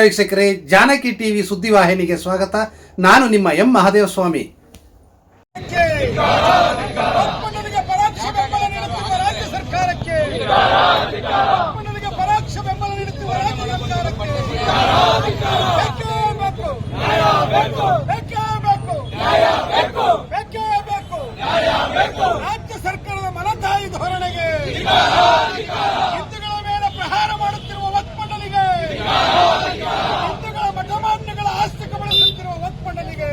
ವೀಕ್ಷಕರೇ ಜಾನಕಿ ಟಿವಿ ಸುದ್ದಿವಾಹಿನಿಗೆ ಸ್ವಾಗತ. ನಾನು ನಿಮ್ಮ ಎಂ ಮಹಾದೇವಸ್ವಾಮಿ. ರಾಜ್ಯ ಸರ್ಕಾರದ ಮನತಾಯಿ ಪರೋಕ್ಷ ಬೆಂಬಲ ನೀಡುತ್ತಿರುವ ರಾಜ್ಯ ಸರ್ಕಾರಕ್ಕೆ ಬೇಕೇ ಬೇಕು ಬೇಕೇ ಬೇಕು ಬೇಕೇ ಬೇಕು ರಾಜ್ಯ ಸರ್ಕಾರದ ಮಲತಾಯಿ ಧೋರಣೆಗೆ ಹಿಂದೂಗಳ ಮೇಲೆ ಪ್ರಹಾರ ಮಾಡುತ್ತಿರುವ ಒಪ್ಪಂದನಿಗೆ ಹಿಂದೂಗಳ ಮಠಮಾನ್ಯಗಳ ಆಸ್ತಿ ಕಬಳಿಸುತ್ತಿರುವ ಒಪ್ಪಂದನಿಗೆ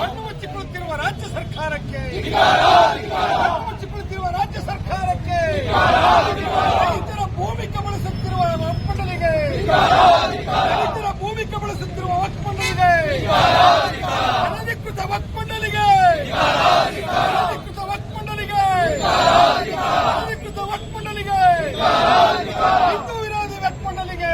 ಕಣ್ಣು ಮುಚ್ಚಿಕೊಳ್ಳುತ್ತಿರುವ ರಾಜ್ಯ ಸರ್ಕಾರಕ್ಕೆ ಕಣ್ಣು ಮುಚ್ಚಿಕೊಳ್ಳುತ್ತಿರುವ ರಾಜ್ಯ ಸರ್ಕಾರಕ್ಕೆ ರೈತರ ಭೂಮಿ ಕಬಳಿಸುತ್ತಿರುವ ಒಪ್ಪಂದನಿಗೆ ರೈತರ ಭೂಮಿ ಕಬಳಿಸುತ್ತಿರುವ ಒಪ್ಪಂದನಿಗೆ ಅನಧಿಕೃತ ಒಪ್ಪಂದನಿಗೆ ಅನಧಿಕೃತ ಒಪ್ಪಂದನಿಗೆ ಅನಧಿಕೃತ ಒಪ್ಪಂದನಿಗೆ ಹಿಂದೂ ವಿರೋಧಿ ಒಪ್ಪಂದನಿಗೆ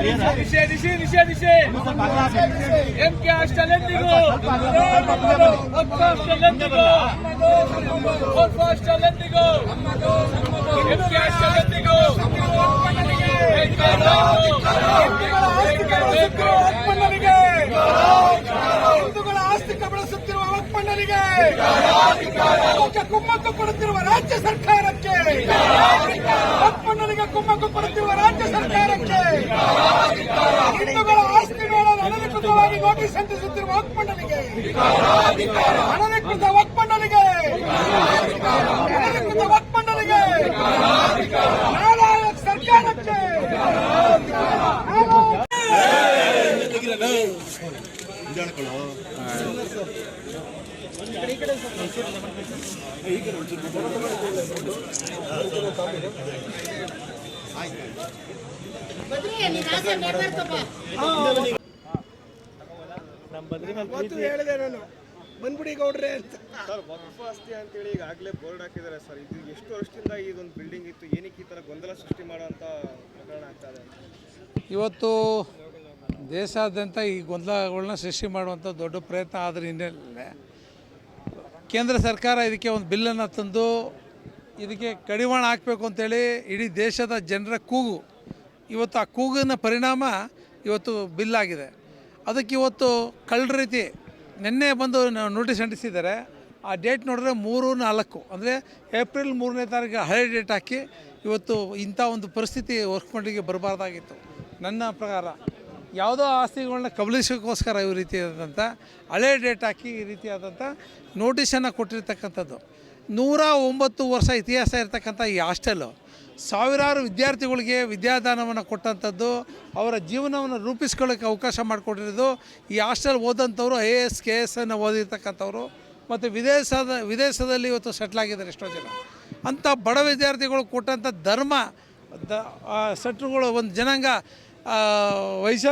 ನಿಷೇಧಿಸಿ ನಿಷೇಧಿಸಿ ಎಂ ಕೆ ಒಬ್ಬ ಅಷ್ಟಲೆಂದಿಗೂ ಎಂ ಕೆ ಅಷ್ಟಲೆಂದಿಗೂ ಒಪ್ಪಂದನಿಗೆ ಹಿಂದೂಗಳ ಆಸ್ತಿ ಕಬಳಿಸುತ್ತಿರುವ ಅದಕ್ಕೆ ಕುಮ್ಮಕ್ಕು ಕೊಡುತ್ತಿರುವ ರಾಜ್ಯ ಸರ್ಕಾರಕ್ಕೆ ಕುಮ್ಮಕ್ಕು ಕೊಡುತ್ತಿರುವ ರಾಜ್ಯ ಸರ್ಕಾರಕ್ಕೆ. ಹಿಂದೂಗಳ ಆಸ್ತಿ ಮೇಲೆ ಅನಧಿಕೃತವಾಗಿ ನೋಟಿಸ್ ಅಂಟಿಸುತ್ತಿರುವ ಒಪ್ಪಂದನಿಗೆ ಅನಧಿಕೃತ ಒಪ್ಪಂದನಿಗೆ ಅನಧಿಕೃತ ಒಪ್ಪಂದನಿಗೆ ನಾರಾಯಣ ಸರ್ಕಾರಕ್ಕೆ. ಈಗ ಹೇಳಿದೆ ನಾನು. ಬಂದ್ಬಿಡಿ ಗೌಡ್ರೆ ಅಂತ. ಸರ್ ವಕ್ಫ್ ಆಸ್ತಿ ಅಂತೇಳಿ ಈಗಾಗಲೇ ಬೋರ್ಡ್ ಹಾಕಿದ್ದಾರೆ ಸರ್. ಇದು ಎಷ್ಟು ವರ್ಷದಿಂದ ಇದೊಂದು ಬಿಲ್ಡಿಂಗ್ ಇತ್ತು? ಏನಕ್ಕೆ ಈ ಥರ ಗೊಂದಲ ಸೃಷ್ಟಿ ಮಾಡುವಂಥ ಪ್ರಕರಣ ಆಗ್ತಾ ಇದೆ ಇವತ್ತು ದೇಶಾದ್ಯಂತ ಈ ಗೊಂದಲಗಳನ್ನ ಸೃಷ್ಟಿ ಮಾಡುವಂಥ ದೊಡ್ಡ ಪ್ರಯತ್ನ ಆದ್ರ ಹಿನ್ನೆಲೆ ಕೇಂದ್ರ ಸರ್ಕಾರ ಇದಕ್ಕೆ ಒಂದು ಬಿಲ್ಲನ್ನು ತಂದು ಇದಕ್ಕೆ ಕಡಿವಾಣ ಹಾಕಬೇಕು ಅಂತೇಳಿ ಇಡೀ ದೇಶದ ಜನರ ಕೂಗು. ಇವತ್ತು ಆ ಕೂಗಿನ ಪರಿಣಾಮ ಇವತ್ತು ಬಿಲ್ ಆಗಿದೆ. ಅದಕ್ಕೆ ಇವತ್ತು ಕಳ್ಳ ರೀತಿ ನಿನ್ನೆ ಬಂದು ನೋಟಿಸ್ ಅಂಟಿಸಿದ್ದಾರೆ. ಆ ಡೇಟ್ ನೋಡಿದ್ರೆ ಮೂರು ನಾಲ್ಕು. ಅಂದರೆ ಏಪ್ರಿಲ್ ಮೂರನೇ ತಾರೀಕು ಹಳೆ ಡೇಟ್ ಹಾಕಿ ಇವತ್ತು ಇಂಥ ಒಂದು ಪರಿಸ್ಥಿತಿ ವರ್ಕ್ಮಂಡಿಗೆ ಬರಬಾರ್ದಾಗಿತ್ತು. ನನ್ನ ಪ್ರಕಾರ ಯಾವುದೋ ಆಸ್ತಿಗಳನ್ನ ಕಬಲಿಸೋಕ್ಕೋಸ್ಕರ ಈ ರೀತಿಯಾದಂಥ ಹಳೆ ಡೇಟ್ ಹಾಕಿ ಈ ರೀತಿಯಾದಂಥ ನೋಟಿಸನ್ನು ಕೊಟ್ಟಿರ್ತಕ್ಕಂಥದ್ದು. ನೂರ ಒಂಬತ್ತು ವರ್ಷ ಇತಿಹಾಸ ಇರತಕ್ಕಂಥ ಈ ಹಾಸ್ಟೆಲು ಸಾವಿರಾರು ವಿದ್ಯಾರ್ಥಿಗಳಿಗೆ ವಿದ್ಯಾದಾನವನ್ನು ಕೊಟ್ಟಂಥದ್ದು, ಅವರ ಜೀವನವನ್ನು ರೂಪಿಸ್ಕೊಳ್ಳೋಕ್ಕೆ ಅವಕಾಶ ಮಾಡಿಕೊಟ್ಟಿರೋದು ಈ hostel ಓದಂಥವ್ರು I A S K S ಅನ್ನು ಓದಿರ್ತಕ್ಕಂಥವ್ರು. ಮತ್ತು ವಿದೇಶದ, ವಿದೇಶದಲ್ಲಿ ಇವತ್ತು ಸೆಟ್ಲ್ ಆಗಿದ್ದಾರೆ ಎಷ್ಟೋ ಜನ. ಅಂಥ ಬಡ ವಿದ್ಯಾರ್ಥಿಗಳು ಕೊಟ್ಟಂಥ ಧರ್ಮ, ದ ಸೆಟ್ರುಗಳು ಒಂದು ಜನಾಂಗ ವೈಶ್ಯ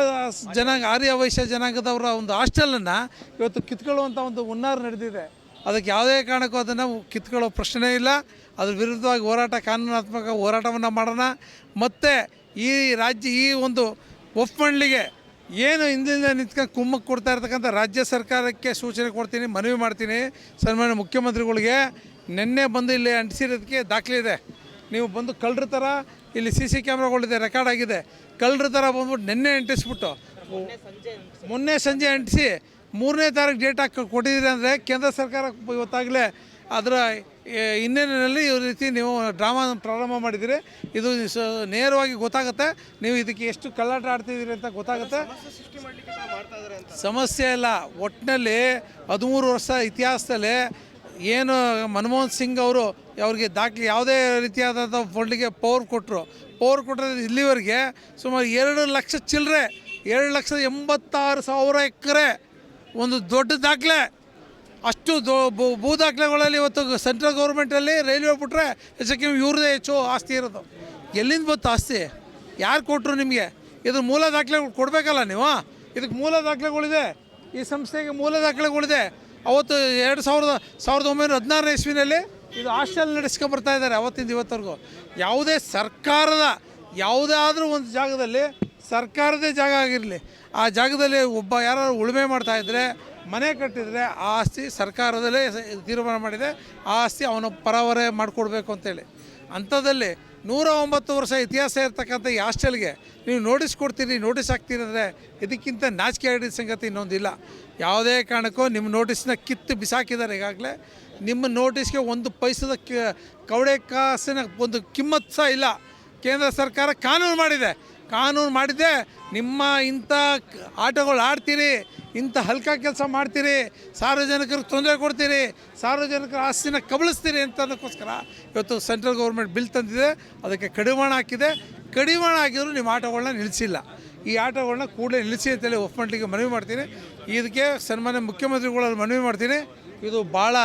ಜನಾಂಗ, ಆರ್ಯ ವೈಶ್ಯ ಜನಾಂಗದವರ ಒಂದು ಹಾಸ್ಟೆಲನ್ನು ಇವತ್ತು ಕಿತ್ಕೊಳ್ಳುವಂಥ ಒಂದು ಹುನ್ನಾರ ನಡೆದಿದೆ. ಅದಕ್ಕೆ ಯಾವುದೇ ಕಾರಣಕ್ಕೂ ಅದನ್ನು ಕಿತ್ಕೊಳ್ಳೋ ಪ್ರಶ್ನೆ ಇಲ್ಲ. ಅದ್ರ ವಿರುದ್ಧವಾಗಿ ಹೋರಾಟ ಕಾನೂನಾತ್ಮಕ ಹೋರಾಟವನ್ನು ಮಾಡೋಣ. ಮತ್ತು ಈ ರಾಜ್ಯ ಈ ಒಂದು ಒಪ್ಪಂಡ್ಲಿಗೆ ಏನು ಹಿಂದಿನಿಂದ ನಿಂತ್ಕೊಂಡು ಕುಮ್ಮಕ್ಕೆ ಕೊಡ್ತಾ ಇರ್ತಕ್ಕಂಥ ರಾಜ್ಯ ಸರ್ಕಾರಕ್ಕೆ ಸೂಚನೆ ಕೊಡ್ತೀನಿ ಮನವಿ ಮಾಡ್ತೀನಿ. ಸನ್ಮಾನ್ಯ ಮುಖ್ಯಮಂತ್ರಿಗಳಿಗೆ ನಿನ್ನೆ ಬಂದು ಇಲ್ಲಿ ಅಂಟಿಸಿರೋದಕ್ಕೆ ದಾಖಲೆ ಇದೆ. ನೀವು ಬಂದು ಕಳ್ಳರ ಥರ ಇಲ್ಲಿ ಸಿ ಸಿ ಕ್ಯಾಮ್ರಾಗಳಿದೆ ರೆಕಾರ್ಡ್ ಆಗಿದೆ. ಕಳ್ಳರ ಥರ ಬಂದ್ಬಿಟ್ಟು ನಿನ್ನೆ ಅಂಟಿಸ್ಬಿಟ್ಟು. ಮೊನ್ನೆ ಸಂಜೆ ಅಂಟಿಸಿ. ಮೂರನೇ ತಾರೀಕು ಡೇಟ್ ಹಾಕಿ ಕೊಟ್ಟಿದ್ದೀರಿ ಅಂದರೆ ಕೇಂದ್ರ ಸರ್ಕಾರ ಇವತ್ತಾಗಲೇ ಅದರ ಹಿನ್ನೆಲೆಯಲ್ಲಿ ಈ ರೀತಿ ನೀವು ಡ್ರಾಮಾ ಪ್ರಾರಂಭ ಮಾಡಿದ್ದೀರಿ. ಇದು ನೇರವಾಗಿ ಗೊತ್ತಾಗುತ್ತೆ. ನೀವು ಇದಕ್ಕೆ ಎಷ್ಟು ಕಳ್ಳಾಟ ಆಡ್ತಿದ್ದೀರಿ ಅಂತ ಗೊತ್ತಾಗುತ್ತೆ. ಸಮಸ್ಯೆ ಇಲ್ಲ. ಒಟ್ಟಿನಲ್ಲಿ ಹದಿಮೂರು ವರ್ಷ ಇತಿಹಾಸದಲ್ಲಿ ಏನು ಮನಮೋಹನ್ ಸಿಂಗ್ ಅವರು ಅವ್ರಿಗೆ ದಾಖಲೆ ಯಾವುದೇ ರೀತಿಯಾದಂಥ ಫಂಡಿಗೆ ಪವರ್ ಕೊಟ್ಟರು. ಪವರ್ ಕೊಟ್ಟರೆ ಇಲ್ಲಿವರೆಗೆ ಸುಮಾರು ಎರಡು ಲಕ್ಷ ಚಿಲ್ಲರೆ, ಎರಡು ಲಕ್ಷದ ಎಂಬತ್ತಾರು ಸಾವಿರ ಎಕರೆ ಒಂದು ದೊಡ್ಡ ದಾಖಲೆ. ಅಷ್ಟು ದೊ, ಭೂ- ದಾಖಲೆಗಳಲ್ಲಿ ಇವತ್ತು ಸೆಂಟ್ರಲ್ ಗೌರ್ಮೆಂಟಲ್ಲಿ ರೈಲ್ವೆ ಬಿಟ್ಟರೆ ಹೆಚ್ಚಕ್ಕೆ ಇವ್ರದೇ ಹೆಚ್ಚು ಆಸ್ತಿ ಇರೋದು. ಎಲ್ಲಿಂದ ಬಂತು ಆಸ್ತಿ? ಯಾರು ಕೊಟ್ಟರು ನಿಮಗೆ? ಇದ್ರ ಮೂಲ ದಾಖಲೆಗಳು ಕೊಡಬೇಕಲ್ಲ ನೀವು? ಇದಕ್ಕೆ ಮೂಲ ದಾಖಲೆಗಳಿದೆ. ಈ ಸಂಸ್ಥೆಗೆ ಮೂಲ ದಾಖಲೆಗಳಿದೆ. ಅವತ್ತು ಎರಡು ಸಾವಿರದ ಸಾವಿರದ ಒಂಬೈನೂರ ಹದಿನಾರನೇ ಇಸ್ವಿನಲ್ಲಿ ಇದು ಹಾಸ್ಟೆಲ್ ನಡೆಸ್ಕೊಂಡು ಇದ್ದಾರೆ ಅವತ್ತಿಂದ ಇವತ್ತವರೆಗೂ. ಯಾವುದೇ ಸರ್ಕಾರದ, ಯಾವುದಾದ್ರೂ ಒಂದು ಜಾಗದಲ್ಲಿ ಸರ್ಕಾರದೇ ಜಾಗ ಆಗಿರಲಿ, ಆ ಜಾಗದಲ್ಲಿ ಒಬ್ಬ ಯಾರು ಉಳುಮೆ ಮಾಡ್ತಾ ಇದ್ದರೆ ಮನೆ ಕಟ್ಟಿದರೆ ಆ ಆಸ್ತಿ ಸರ್ಕಾರದಲ್ಲೇ ತೀರ್ಮಾನ ಮಾಡಿದೆ, ಆ ಆಸ್ತಿ ಅವನ ಪರವರೆ ಮಾಡಿಕೊಡ್ಬೇಕು ಅಂತೇಳಿ. ಅಂಥದ್ದಲ್ಲಿ ನೂರ ಒಂಬತ್ತು ವರ್ಷ ಇತಿಹಾಸ ಇರ್ತಕ್ಕಂಥ ಈ ಹಾಸ್ಟೆಲ್ಗೆ ನೀವು ನೋಟಿಸ್ ಕೊಡ್ತೀರಿ ನೋಟಿಸ್ ಹಾಕ್ತೀರಿ ಅಂದರೆ ಇದಕ್ಕಿಂತ ನಾಚಿಕೆ ಆಗಿದ್ದ ಸಂಗತಿ ಇನ್ನೊಂದಿಲ್ಲ. ಯಾವುದೇ ಕಾರಣಕ್ಕೂ ನಿಮ್ಮ ನೋಟಿಸ್ನ ಕಿತ್ತು ಬಿಸಾಕಿದ್ದಾರೆ ಈಗಾಗಲೇ. ನಿಮ್ಮ ನೋಟಿಸ್ಗೆ ಒಂದು ಪೈಸದ ಕವಡೆ ಕಾಸಿನ ಒಂದು ಕಿಮ್ಮತ್ತು ಸಹ ಇಲ್ಲ. ಕೇಂದ್ರ ಸರ್ಕಾರ ಕಾನೂನು ಮಾಡಿದೆ. ಕಾನೂನು ಮಾಡಿದ್ದೆ. ನಿಮ್ಮ ಇಂಥ ಆಟಗಳು ಆಡ್ತೀರಿ, ಇಂಥ ಹಲ್ಕ ಕೆಲಸ ಮಾಡ್ತೀರಿ, ಸಾರ್ವಜನಿಕರಿಗೆ ತೊಂದರೆ ಕೊಡ್ತೀರಿ, ಸಾರ್ವಜನಿಕರ ಆಸ್ತಿನ ಕಬಳಿಸ್ತೀರಿ ಅಂತ ಅದಕ್ಕೋಸ್ಕರ ಇವತ್ತು ಸೆಂಟ್ರಲ್ ಗೌರ್ಮೆಂಟ್ ಬಿಲ್ ತಂದಿದೆ. ಅದಕ್ಕೆ ಕಡಿವಾಣ ಹಾಕಿದೆ. ಕಡಿವಾಣ ಹಾಕಿದ್ರು ನಿಮ್ಮ ಆಟಗಳನ್ನ ನಿಲ್ಲಿಸಿಲ್ಲ. ಈ ಆಟಗಳನ್ನ ಕೂಡಲೇ ನಿಲ್ಲಿಸಿ ಅಂತೇಳಿ ಒಪ್ಪಂಟಿಗೆ ಮನವಿ ಮಾಡ್ತೀನಿ. ಇದಕ್ಕೆ ಸನ್ಮಾನ್ಯ ಮುಖ್ಯಮಂತ್ರಿಗಳಲ್ಲಿ ಮನವಿ ಮಾಡ್ತೀನಿ. ಇದು ಭಾಳ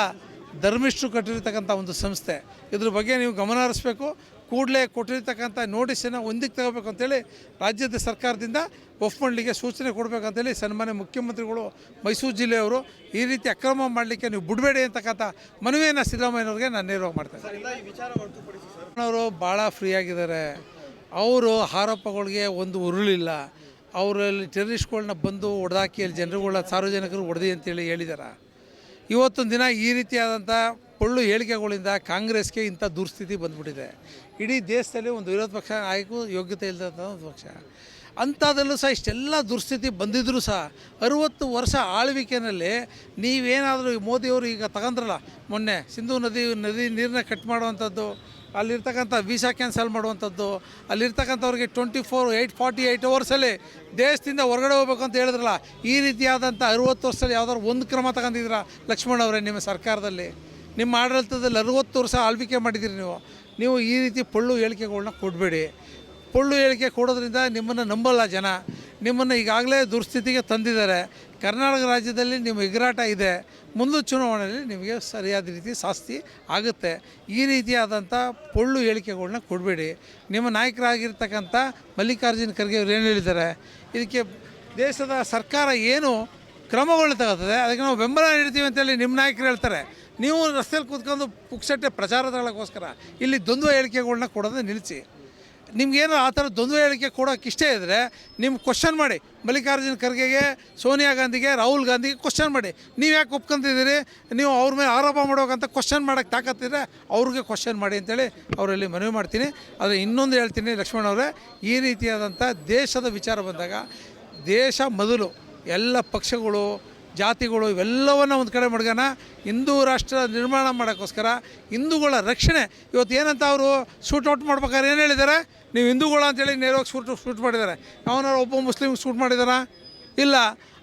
ಧರ್ಮಿಷ್ಠರು ಕಟ್ಟಿರ್ತಕ್ಕಂಥ ಒಂದು ಸಂಸ್ಥೆ. ಇದ್ರ ಬಗ್ಗೆ ನೀವು ಗಮನ ಹರಿಸ್ಬೇಕು. ಕೂಡಲೇ ಕೊಟ್ಟಿರ್ತಕ್ಕಂಥ ನೋಟಿಸನ್ನು ಒಂದಿಗೆ ತಗೋಬೇಕು ಅಂತೇಳಿ ರಾಜ್ಯದ ಸರ್ಕಾರದಿಂದ ಒಫ್ ಮಂಡಳಿಗೆ ಸೂಚನೆ ಕೊಡಬೇಕಂತೇಳಿ ಸನ್ಮಾನ್ಯ ಮುಖ್ಯಮಂತ್ರಿಗಳು ಮೈಸೂರು ಜಿಲ್ಲೆಯವರು ಈ ರೀತಿ ಅಕ್ರಮ ಮಾಡಲಿಕ್ಕೆ ನೀವು ಬಿಡಬೇಡಿ ಅಂತಕ್ಕಂಥ ಮನವಿಯನ್ನು ಸಿದ್ದರಾಮಯ್ಯನವ್ರಿಗೆ ನಾನು ನೇರವಾಗಿ ಮಾಡ್ತೇನೆ ಅವರು ಭಾಳ ಫ್ರೀ ಆಗಿದ್ದಾರೆ. ಅವರು ಆರೋಪಗಳಿಗೆ ಒಂದು ಉರುಳಿಲ್ಲ. ಅವರಲ್ಲಿ ಟೆರರಿಸ್ಟ್ಗಳನ್ನ ಬಂದು ಹೊಡೆದಾಕಿ ಅಲ್ಲಿ ಜನರುಗಳ ಸಾರ್ವಜನಿಕರು ಹೊಡೆದಿ ಅಂತೇಳಿ ಹೇಳಿದ್ದಾರೆ ಇವತ್ತೊಂದು ದಿನ ಈ ರೀತಿಯಾದಂಥ ಪೊಳ್ಳು ಹೇಳಿಕೆಗಳಿಂದ ಕಾಂಗ್ರೆಸ್ಗೆ ಇಂಥ ದುರ್ಸ್ಥಿತಿ ಬಂದ್ಬಿಟ್ಟಿದೆ. ಇಡೀ ದೇಶದಲ್ಲಿ ಒಂದು ವಿರೋಧ ಪಕ್ಷ ಆಯ್ಕು, ಯೋಗ್ಯತೆ ಇಲ್ಲದಂಥ ಒಂದು ಪಕ್ಷ. ಅಂಥದ್ರಲ್ಲೂ ಸಹ ಇಷ್ಟೆಲ್ಲ ದುರ್ಸ್ಥಿತಿ ಬಂದಿದ್ದರೂ ಸಹ ಅರುವತ್ತು ವರ್ಷ ಆಳ್ವಿಕೆಯಲ್ಲಿ ನೀವೇನಾದರೂ ಮೋದಿಯವರು ಈಗ ತಗೊಂಡ್ರಲ್ಲ, ಮೊನ್ನೆ ಸಿಂಧು ನದಿ ನದಿ ನೀರನ್ನ ಕಟ್ ಮಾಡುವಂಥದ್ದು, ಅಲ್ಲಿರ್ತಕ್ಕಂಥ ವೀಸಾ ಕ್ಯಾನ್ಸಲ್ ಮಾಡುವಂಥದ್ದು, ಅಲ್ಲಿರ್ತಕ್ಕಂಥವ್ರಿಗೆ twenty four eight forty eight ಅವರ್ಸಲ್ಲಿ ದೇಶದಿಂದ ಹೊರಗಡೆ ಹೋಗ್ಬೇಕು ಅಂತ ಹೇಳಿದ್ರಲ್ಲ, ಈ ರೀತಿಯಾದಂಥ ಅರುವತ್ತು ವರ್ಷದಲ್ಲಿ ಯಾವುದಾದ್ರು ಒಂದು ಕ್ರಮ ತಗೊಂಡಿದ್ದೀರಾ ಲಕ್ಷ್ಮಣ್ ಅವರೇ ನಿಮ್ಮ ಸರ್ಕಾರದಲ್ಲಿ? ನಿಮ್ಮ ಆಡಳಿತದಲ್ಲಿ ಅರವತ್ತು ವರ್ಷ ಆಳ್ವಿಕೆ ಮಾಡಿದ್ದೀರಿ ನೀವು. ನೀವು ಈ ರೀತಿ ಪೊಳ್ಳು ಹೇಳಿಕೆಗಳನ್ನ ಕೊಡಬೇಡಿ. ಪೊಳ್ಳು ಹೇಳಿಕೆ ಕೊಡೋದ್ರಿಂದ ನಿಮ್ಮನ್ನು ನಂಬಲ್ಲ ಜನ. ನಿಮ್ಮನ್ನು ಈಗಾಗಲೇ ದುರ್ಸ್ಥಿತಿಗೆ ತಂದಿದ್ದಾರೆ. ಕರ್ನಾಟಕ ರಾಜ್ಯದಲ್ಲಿ ನಿಮ್ಮ ಎಗರಾಟ ಇದೆ. ಮುಂದೆ ಚುನಾವಣೆಯಲ್ಲಿ ನಿಮಗೆ ಸರಿಯಾದ ರೀತಿ ಶಾಸ್ತಿ ಆಗುತ್ತೆ. ಈ ರೀತಿಯಾದಂಥ ಪೊಳ್ಳು ಹೇಳಿಕೆಗಳನ್ನ ಕೊಡಬೇಡಿ. ನಿಮ್ಮ ನಾಯಕರಾಗಿರ್ತಕ್ಕಂಥ ಮಲ್ಲಿಕಾರ್ಜುನ ಖರ್ಗೆ ಅವ್ರು ಏನು ಹೇಳಿದ್ದಾರೆ? ಇದಕ್ಕೆ ದೇಶದ ಸರ್ಕಾರ ಏನು ಕ್ರಮಗಳು ತಗೋತದೆ? ಅದಕ್ಕೆ ನಾವು ಬೆಂಬಲ ನೀಡ್ತೀವಿ ಅಂತೇಳಿ ನಿಮ್ಮ ನಾಯಕರು ಹೇಳ್ತಾರೆ. ನೀವು ರಸ್ತೆಯಲ್ಲಿ ಕೂತ್ಕೊಂಡು ಪುಕ್ಸಟ್ಟೆ ಪ್ರಚಾರದಳಗೋಸ್ಕರ ಇಲ್ಲಿ ದ್ವಂದ್ವ ಹೇಳಿಕೆಗಳನ್ನ ಕೊಡೋದು ನಿಲ್ಲಿಸಿ. ನಿಮ್ಗೇನು ಆ ಥರ ದ್ವಂದ್ವ ಹೇಳಿಕೆ ಕೊಡೋಕೆ ಇಷ್ಟ ಇದ್ದರೆ ನಿಮ್ಮ ಕ್ವಶನ್ ಮಾಡಿ. ಮಲ್ಲಿಕಾರ್ಜುನ ಖರ್ಗೆಗೆ, ಸೋನಿಯಾ ಗಾಂಧಿಗೆ, ರಾಹುಲ್ ಗಾಂಧಿಗೆ ಕ್ವಶನ್ ಮಾಡಿ. ನೀವು ಯಾಕೆ ಒಪ್ಕೊಂತಿದ್ದೀರಿ? ನೀವು ಅವ್ರ ಮೇಲೆ ಆರೋಪ ಮಾಡೋಕಂತ ಕ್ವಶನ್ ಮಾಡೋಕ್ಕೆ ತಾಕತ್ತಿದ್ರೆ ಅವ್ರಿಗೆ ಕ್ವಶನ್ ಮಾಡಿ ಅಂತೇಳಿ ಅವರಲ್ಲಿ ಮನವಿ ಮಾಡ್ತೀನಿ. ಆದರೆ ಇನ್ನೊಂದು ಹೇಳ್ತೀನಿ ಲಕ್ಷ್ಮಣ್ ಅವರೇ, ಈ ರೀತಿಯಾದಂಥ ದೇಶದ ವಿಚಾರ ಬಂದಾಗ ದೇಶ ಮೊದಲು. ಎಲ್ಲ ಪಕ್ಷಗಳು ಜಾತಿಗಳು ಇವೆಲ್ಲವನ್ನು ಒಂದು ಕಡೆ ಮಡ್ಗನ ಹಿಂದೂ ರಾಷ್ಟ್ರ ನಿರ್ಮಾಣ ಮಾಡೋಕ್ಕೋಸ್ಕರ ಹಿಂದೂಗಳ ರಕ್ಷಣೆ. ಇವತ್ತು ಏನಂತ ಅವರು ಶೂಟ್ ಔಟ್ ಮಾಡ್ಬೇಕಾದ್ರೆ ಏನು ಹೇಳಿದ್ದಾರೆ ನೀವು ಹಿಂದೂಗಳು ಅಂತೇಳಿ ನೇರವಾಗಿ ಶೂಟ್ ಶೂಟ್ ಮಾಡಿದ್ದಾರೆ ಅವನವ್ರು ಒಬ್ಬ ಮುಸ್ಲಿಮ್ ಶೂಟ್ ಮಾಡಿದಾರ ಇಲ್ಲ.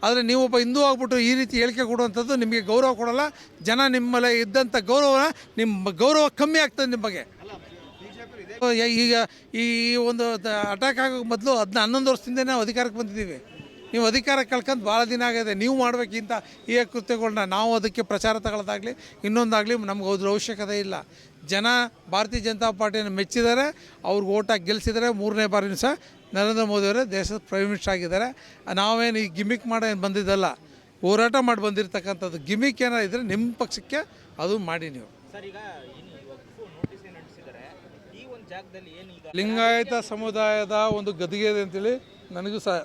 ಆದರೆ ನೀವು ಒಬ್ಬ ಹಿಂದೂ ಆಗ್ಬಿಟ್ಟು ಈ ರೀತಿ ಹೇಳಿಕೆ ಕೊಡುವಂಥದ್ದು ನಿಮಗೆ ಗೌರವ ಕೊಡೋಲ್ಲ. ಜನ ನಿಮ್ಮಲ್ಲಿ ಇದ್ದಂಥ ಗೌರವ ನಿಮ್ಮ ಗೌರವ ಕಮ್ಮಿ ಆಗ್ತದೆ ನಿಮ್ಮ ಬಗ್ಗೆ. ಈಗ ಈ ಒಂದು ಅಟ್ಯಾಕ್ ಆಗೋಕ್ಕೆ ಮೊದಲು ಅದನ್ನ ಹನ್ನೊಂದು ವರ್ಷದಿಂದನೇ ನಾವು ಅಧಿಕಾರಕ್ಕೆ ಬಂದಿದ್ದೀವಿ. ನೀವು ಅಧಿಕಾರ ಕಳ್ಕೊಂಡು ಭಾಳ ದಿನ ಆಗಿದೆ. ನೀವು ಮಾಡಬೇಕಿಂತ ಈ ಕೃತ್ಯಗಳನ್ನ ನಾವು ಅದಕ್ಕೆ ಪ್ರಚಾರ ತಗೊಳ್ಳೋದಾಗಲಿ ಇನ್ನೊಂದಾಗಲಿ ನಮ್ಗೆ ಅದ್ರ ಅವಶ್ಯಕತೆ ಇಲ್ಲ. ಜನ ಭಾರತೀಯ ಜನತಾ ಪಾರ್ಟಿಯನ್ನು ಮೆಚ್ಚಿದ್ದಾರೆ ಅವ್ರಿಗೆ ಓಟ ಗೆಲ್ಲಿಸಿದರೆ ಮೂರನೇ ಬಾರಿನೂ ಸಹ ನರೇಂದ್ರ ಮೋದಿಯವರೇ ದೇಶದ ಪ್ರೈಮ್ ಮಿನಿಸ್ಟರ್ ಆಗಿದ್ದಾರೆ. ನಾವೇನು ಈ ಗಿಮಿಕ್ ಮಾಡೋ ಏನು ಬಂದಿದ್ದಲ್ಲ ಹೋರಾಟ ಮಾಡಿ ಬಂದಿರತಕ್ಕಂಥದ್ದು ಗಿಮಿಕ್ ಏನಾರ ಇದ್ದರೆ ನಿಮ್ಮ ಪಕ್ಷಕ್ಕೆ ಅದು ಮಾಡಿ ನೀವು. ಲಿಂಗಾಯತ ಸಮುದಾಯದ ಒಂದು ಗದಿಗೆ ಇದೆ ಅಂತೇಳಿ ನನಗೂ ಸಹ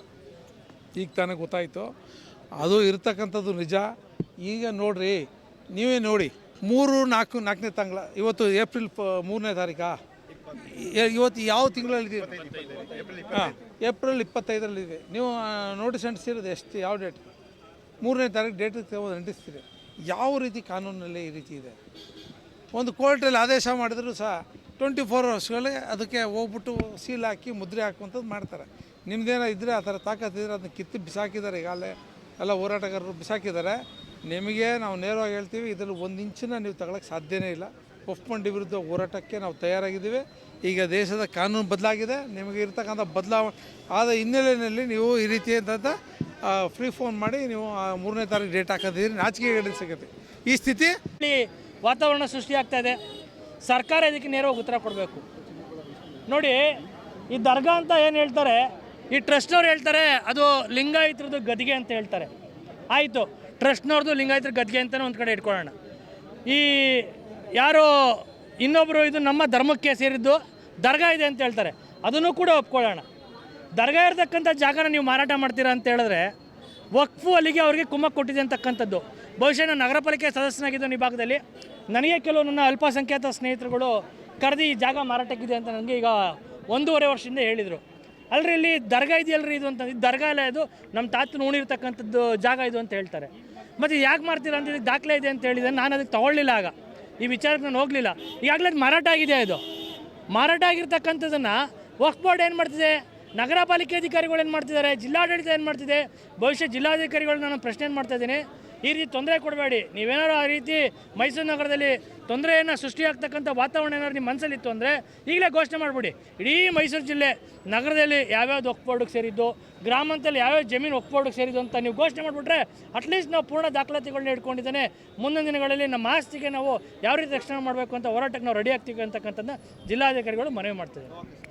ಈಗ ತಾನೇ ಗೊತ್ತಾಯಿತು. ಅದು ಇರ್ತಕ್ಕಂಥದ್ದು ನಿಜ. ಈಗ ನೋಡ್ರಿ, ನೀವೇ ನೋಡಿ, ಮೂರು, ನಾಲ್ಕು, ನಾಲ್ಕನೇ ತಿಂಗಳ, ಇವತ್ತು ಏಪ್ರಿಲ್ ಪ, ಮೂರನೇ ತಾರೀಕಾ? ಇವತ್ತು ಯಾವ ತಿಂಗಳಲ್ಲಿ ಹಾಂ, ಏಪ್ರಿಲ್ ಇಪ್ಪತ್ತೈದರಲ್ಲಿದೆ ನೀವು ನೋಟಿಸ್ ಅಂಟಿಸಿರೋದು ಎಷ್ಟು, ಯಾವ ಡೇಟ್ ಮೂರನೇ ತಾರೀಕು ಡೇಟ್ ಅಂಟಿಸ್ತೀರಿ. ಯಾವ ರೀತಿ ಕಾನೂನಲ್ಲಿ ಈ ರೀತಿ ಇದೆ? ಒಂದು ಕೋರ್ಟಲ್ಲಿ ಆದೇಶ ಮಾಡಿದ್ರು ಸಹ ಟ್ವೆಂಟಿ ಫೋರ್ ಅವರ್ಸ್ಗಳಿಗೆ ಅದಕ್ಕೆ ಹೋಗ್ಬಿಟ್ಟು ಸೀಲ್ ಹಾಕಿ ಮುದ್ರೆ ಹಾಕುವಂಥದ್ದು ಮಾಡ್ತಾರೆ. ನಿಮ್ದೇನೋ ಇದ್ದರೆ ಆ ಥರ ತಾಕತ್ತಿದ್ರೆ ಅದನ್ನ ಕಿತ್ತು ಬಿಸಾಕಿದ್ದಾರೆ ಈಗಾಗಲೇ. ಎಲ್ಲ ಹೋರಾಟಗಾರರು ಬಿಸಾಕಿದ್ದಾರೆ. ನಿಮಗೆ ನಾವು ನೇರವಾಗಿ ಹೇಳ್ತೀವಿ, ಇದರಲ್ಲಿ ಒಂದು ಇಂಚಿನ ನೀವು ತಗೊಳಕ್ಕೆ ಸಾಧ್ಯವೇ ಇಲ್ಲ. ಒಪ್ಪಂಡಿ ವಿರುದ್ಧ ಹೋರಾಟಕ್ಕೆ ನಾವು ತಯಾರಾಗಿದ್ದೀವಿ. ಈಗ ದೇಶದ ಕಾನೂನು ಬದಲಾಗಿದೆ. ನಿಮಗೆ ಇರ್ತಕ್ಕಂಥ ಬದಲಾವಣೆ ಆದ ಹಿನ್ನೆಲೆಯಲ್ಲಿ ನೀವು ಈ ರೀತಿಯಾದಂಥ ಫ್ರೀ ಫೋನ್ ಮಾಡಿ ನೀವು ಆ ಮೂರನೇ ತಾರೀಕು ಡೇಟ್ ಹಾಕೋದಿದ್ರಿ ನಾಚಿಕೆ ಸಿಗುತ್ತೆ. ಈ ಸ್ಥಿತಿ? ವಾತಾವರಣ ಸೃಷ್ಟಿಯಾಗ್ತಾ ಇದೆ. ಸರ್ಕಾರ ಇದಕ್ಕೆ ನೇರವಾಗಿ ಉತ್ತರ ಕೊಡಬೇಕು. ನೋಡಿ, ಈ ದರ್ಗಾ ಅಂತ ಏನು ಹೇಳ್ತಾರೆ? ಈ ಟ್ರಸ್ಟ್ನವ್ರು ಹೇಳ್ತಾರೆ, ಅದು ಲಿಂಗಾಯತ್ರದ್ದು ಗದ್ಗೆ ಅಂತ ಹೇಳ್ತಾರೆ. ಆಯಿತು ಟ್ರಸ್ಟ್ನವ್ರದ್ದು ಲಿಂಗಾಯತರ ಗದ್ಗೆ ಅಂತಲೇ ಒಂದು ಕಡೆ ಇಟ್ಕೊಳ್ಳೋಣ. ಈ ಯಾರು ಇನ್ನೊಬ್ಬರು ಇದು ನಮ್ಮ ಧರ್ಮಕ್ಕೆ ಸೇರಿದ್ದು ದರ್ಗಾ ಇದೆ ಅಂತ ಹೇಳ್ತಾರೆ. ಅದನ್ನು ಕೂಡ ಒಪ್ಕೊಳ್ಳೋಣ. ದರ್ಗಾ ಇರತಕ್ಕಂಥ ಜಾಗನ ನೀವು ಮಾರಾಟ ಮಾಡ್ತೀರಾ ಅಂತ ಹೇಳಿದ್ರೆ, ವಕ್ಫು ಅಲ್ಲಿಗೆ ಅವರಿಗೆ ಕುಮ್ಮ ಕೊಟ್ಟಿದೆ ಅಂತಕ್ಕಂಥದ್ದು. ಬಹುಶಃ ನಾನು ನಗರ ಪಾಲಿಕೆ ಸದಸ್ಯನಾಗಿದ್ದು ಈ ಭಾಗದಲ್ಲಿ. ನನಗೆ ಕೆಲವು ನನ್ನ ಅಲ್ಪಸಂಖ್ಯಾತ ಸ್ನೇಹಿತರುಗಳು ಕರೆದು ಈ ಜಾಗ ಮಾರಾಟಕ್ಕಿದೆ ಅಂತ ನನಗೆ ಈಗ ಒಂದೂವರೆ ವರ್ಷದಿಂದ ಹೇಳಿದರು. ಅಲ್ರಿ, ಇಲ್ಲಿ ದರ್ಗಾ ಇದೆಯಲ್ರಿ ಇದು ಅಂತ. ಇದು ದರ್ಗಾ ಅಲ್ಲ ಇದು ನಮ್ಮ ತಾತನ ಉಣಿರ್ತಕ್ಕಂಥದ್ದು ಜಾಗ ಇದು ಅಂತ ಹೇಳ್ತಾರೆ. ಮತ್ತು ಯಾಕೆ ಮಾಡ್ತೀರಾ ಅಂತ ಇದಕ್ಕೆ ದಾಖಲೆ ಇದೆ ಅಂತ ಹೇಳಿದೆ ನಾನು ಅದಕ್ಕೆ ತೊಗೊಳ್ಳಿಲ್ಲ ಆಗ. ಈ ವಿಚಾರಕ್ಕೆ ನಾನು ಹೋಗಲಿಲ್ಲ. ಈಗಾಗಲೇ ಅದು ಮಾರಾಟ ಆಗಿದೆ ಇದು? ಮಾರಾಟ ಆಗಿರ್ತಕ್ಕಂಥದ್ದನ್ನು ವಕ್ಫ್ ಬೋರ್ಡ್ ಏನು ಮಾಡ್ತಿದೆ? ನಗರ ಪಾಲಿಕೆ ಅಧಿಕಾರಿಗಳು ಏನು ಮಾಡ್ತಿದ್ದಾರೆ? ಜಿಲ್ಲಾಡಳಿತ ಏನು ಮಾಡ್ತಿದೆ? ಭವಿಷ್ಯ ಜಿಲ್ಲಾಧಿಕಾರಿಗಳು ನಾನು ಪ್ರಶ್ನೆ ಏನು ಮಾಡ್ತಾ ಇದ್ದೀನಿ? ಈ ರೀತಿ ತೊಂದರೆ ಕೊಡಬೇಡಿ. ನೀವೇನಾರು ಆ ರೀತಿ ಮೈಸೂರು ನಗರದಲ್ಲಿ ತೊಂದರೆಯನ್ನು ಸೃಷ್ಟಿಯಾಗ್ತಕ್ಕಂಥ ವಾತಾವರಣ ಏನಾದ್ರು ನಿಮ್ಮ ಮನಸ್ಸಲ್ಲಿತ್ತು ಅಂದರೆ ಈಗಲೇ ಘೋಷಣೆ ಮಾಡಿಬಿಡಿ. ಇಡೀ ಮೈಸೂರು ಜಿಲ್ಲೆ ನಗರದಲ್ಲಿ ಯಾವ್ಯಾವ್ದು ಒಕ್ ಬೋರ್ಡಿಗೆ ಸೇರಿದ್ದು ಗ್ರಾಮಾಂತರಲ್ಲಿ ಯಾವ್ಯಾವ ಜಮೀನು ಒಕ್ ಬೋರ್ಡಿಗೆ ಸೇರಿದ್ದು ಅಂತ ನೀವು ಘೋಷಣೆ ಮಾಡಿಬಿಟ್ರೆ ಅಟ್ಲೀಸ್ಟ್ ನಾವು ಪೂರ್ಣ ದಾಖಲಾತಿಗಳನ್ನ ಇಟ್ಕೊಂಡಿದ್ದೇನೆ. ಮುಂದಿನ ದಿನಗಳಲ್ಲಿ ನಮ್ಮ ಆಸ್ತಿಗೆ ನಾವು ಯಾವ ರೀತಿ ರಕ್ಷಣೆ ಮಾಡಬೇಕು ಅಂತ ಹೋರಾಟಕ್ಕೆ ನಾವು ರೆಡಿ ಆಗ್ತೀವಿ ಅಂತಕ್ಕಂಥದ್ದನ್ನ ಜಿಲ್ಲಾಧಿಕಾರಿಗಳು ಮನವಿ ಮಾಡ್ತಿದ್ದಾರೆ.